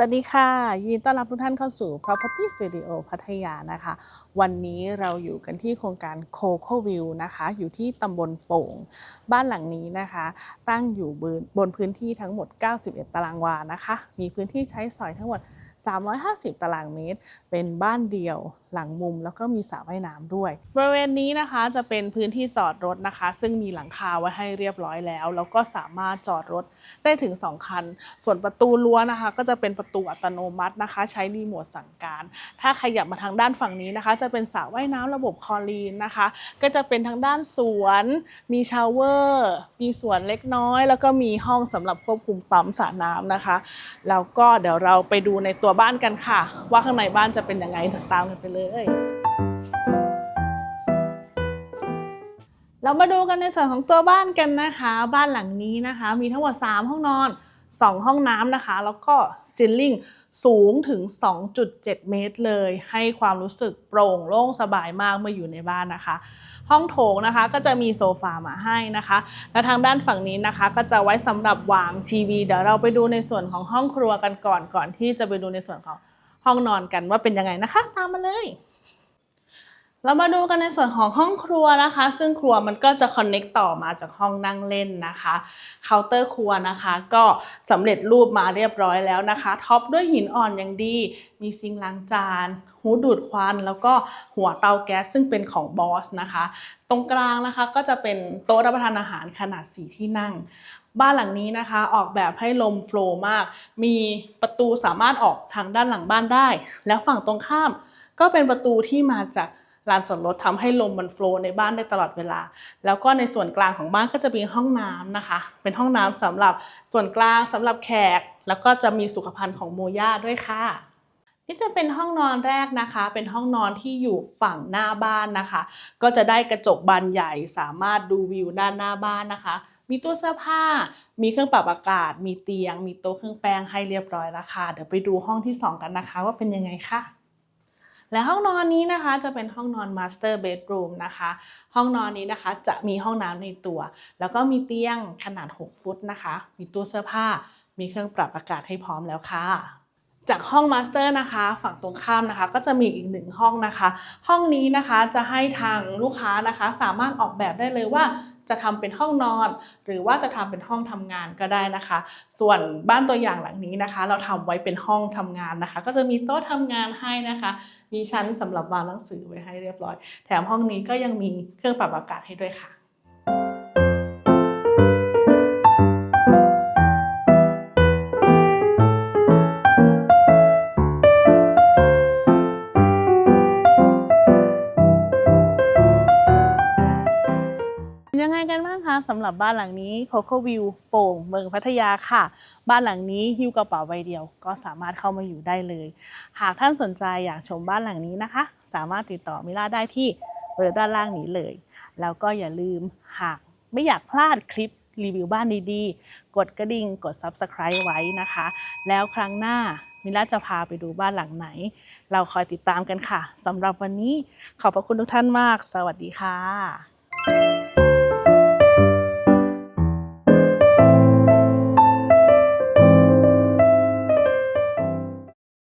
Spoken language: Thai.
สวัสดีค่ะ ยินดีต้อนรับทุกท่านเข้าสู่ Property Studio พัทยานะคะ วันนี้เราอยู่กันที่โครงการ Coco View นะคะ อยู่ที่ตำบลโป่ง บ้านหลังนี้นะคะ ตั้งอยู่บนบนพื้นที่ทั้งหมด 91 ตารางวานะคะ มีพื้นที่ใช้สอยทั้งหมด 350 ตารางเมตร เป็นบ้านเดี่ยวหลังมุมแล้วก็มีสระว่ายน้ำด้วย บริเวณนี้นะคะจะเป็นพื้นที่จอดรถนะคะ ซึ่งมีหลังคาไว้ให้เรียบร้อยแล้ว แล้วก็สามารถจอดรถได้ถึง 2 คัน ส่วนประตูรั้วนะคะ ก็จะเป็นประตูอัตโนมัตินะคะ ใช้รีโมทสั่งการ ถ้าขยับมาทางด้านฝั่งนี้นะคะ จะเป็นสระว่ายน้ำระบบคอรีนนะคะ ก็จะเป็นทางด้านสวน มีชาวเวอร์ มีสวนเล็กน้อย แล้วก็มีห้องสำหรับควบคุมปั๊มสระน้ำนะคะ แล้วก็เดี๋ยวเราไปดูในตัวบ้านกันค่ะ ว่าข้างในบ้านจะเป็นยังไงตามกันไปเลย เรามาดูกันในส่วนของตัวบ้านกันนะคะ บ้านหลังนี้นะคะ มีทั้งหมด 3 ห้องนอน 2 ห้องน้ำนะคะ แล้วก็ซิลลิ่ง สูงถึง 2.7 เมตรเลย ให้ความรู้สึกโปร่งโล่งสบายมากเมื่ออยู่ในบ้านนะคะ ห้องโถงนะคะก็จะมีโซฟามาให้นะคะ และทางด้านฝั่งนี้นะคะ ก็จะไว้สำหรับวางทีวี เดี๋ยวเราไปดูในส่วนของห้องครัวกันก่อนก่อนที่จะไปดูในส่วนของห้องนอนกันว่าเป็นยังไงนะคะ ตามมาเลย เรามาดูกันในส่วนของห้องครัวนะคะ ซึ่งครัวมันก็จะคอนเน็กต่อมาจากห้องนั่งเล่นนะคะเคาน์เตอร์ครัวนะคะ ก็สำเร็จรูปมาเรียบร้อยแล้วนะคะท็อปด้วยหินอ่อนอย่างดี มีซิงล้างจาน หูดูดควัน แล้วก็หัวเตาแก๊สซึ่งเป็นของบอสนะคะ ตรงกลางนะคะก็จะเป็นโต๊ะรับประทานอาหารขนาดสี่ที่นั่งบ้านหลังนี้นะคะออกแบบให้ลมโฟล์มาก มีประตูสามารถออกทางด้านหลังบ้านได้ แล้วฝั่งตรงข้ามก็เป็นประตูที่มาจาก ลานจอดรถทำให้ลมมันโฟล์ในบ้านได้ตลอดเวลา แล้วก็ในส่วนกลางของบ้านก็จะมีห้องน้ำนะคะ เป็นห้องน้ำสำหรับส่วนกลางสำหรับแขก แล้วก็จะมีสุขภัณฑ์ของโมย่าด้วยค่ะนี่จะเป็นห้องนอนแรกนะคะ เป็นห้องนอนที่อยู่ฝั่งหน้าบ้านนะคะ ก็จะได้กระจกบานใหญ่สามารถดูวิวด้านหน้าบ้านนะคะ มีตู้เสื้อผ้า มีเครื่องปรับอากาศ มีเตียง มีโต๊ะเครื่องแป้งให้เรียบร้อยแล้วค่ะ เดี๋ยวไปดูห้องที่ 2 กันนะคะ ว่าเป็นยังไงค่ะ และห้องนอนนี้นะคะจะเป็นห้องนอน Master Bedroom นะคะ ห้องนอนนี้นะคะจะมีห้องน้ำในตัว แล้วก็มีเตียงขนาด 6 ฟุตนะคะ มีตู้เสื้อผ้า มีเครื่องปรับอากาศให้พร้อมแล้วค่ะ จากห้องมาสเตอร์นะคะ ฝั่งตรงข้ามนะคะ ก็จะมีอีกหนึ่งห้องนะคะ ห้องนี้นะคะจะให้ทางลูกค้านะคะ สามารถออกแบบได้เลยว่าจะทำเป็นห้องนอน หรือว่าจะทำเป็นห้องทำงานก็ได้นะคะ ส่วนบ้านตัวอย่างหลังนี้นะคะ เราทำไว้เป็นห้องทำงานนะคะ ก็จะมีโต๊ะทำงานให้นะคะ มีชั้นสำหรับวางหนังสือไว้ให้เรียบร้อย แถมห้องนี้ก็ยังมีเครื่องปรับอากาศให้ด้วยค่ะ ยังไงกันบ้างคะสำหรับบ้านหลังนี้ Coco View โป่งเมืองพัทยาค่ะ บ้านหลังนี้หิ้วกระเป๋าใบเดียว ก็สามารถเข้ามาอยู่ได้เลย หากท่านสนใจอยากชมบ้านหลังนี้นะคะ สามารถติดต่อมิล่าได้ที่เบอร์ด้านล่างนี้เลย แล้วก็อย่าลืมหากไม่อยากพลาดคลิปรีวิวบ้านดีๆ กดกระดิ่งกด Subscribe ไว้นะคะ แล้วครั้งหน้ามิล่าจะพาไปดูบ้านหลังไหน เราคอยติดตามกันค่ะสำหรับวันนี้ขอบพระคุณทุกท่านมาก สวัสดีค่ะ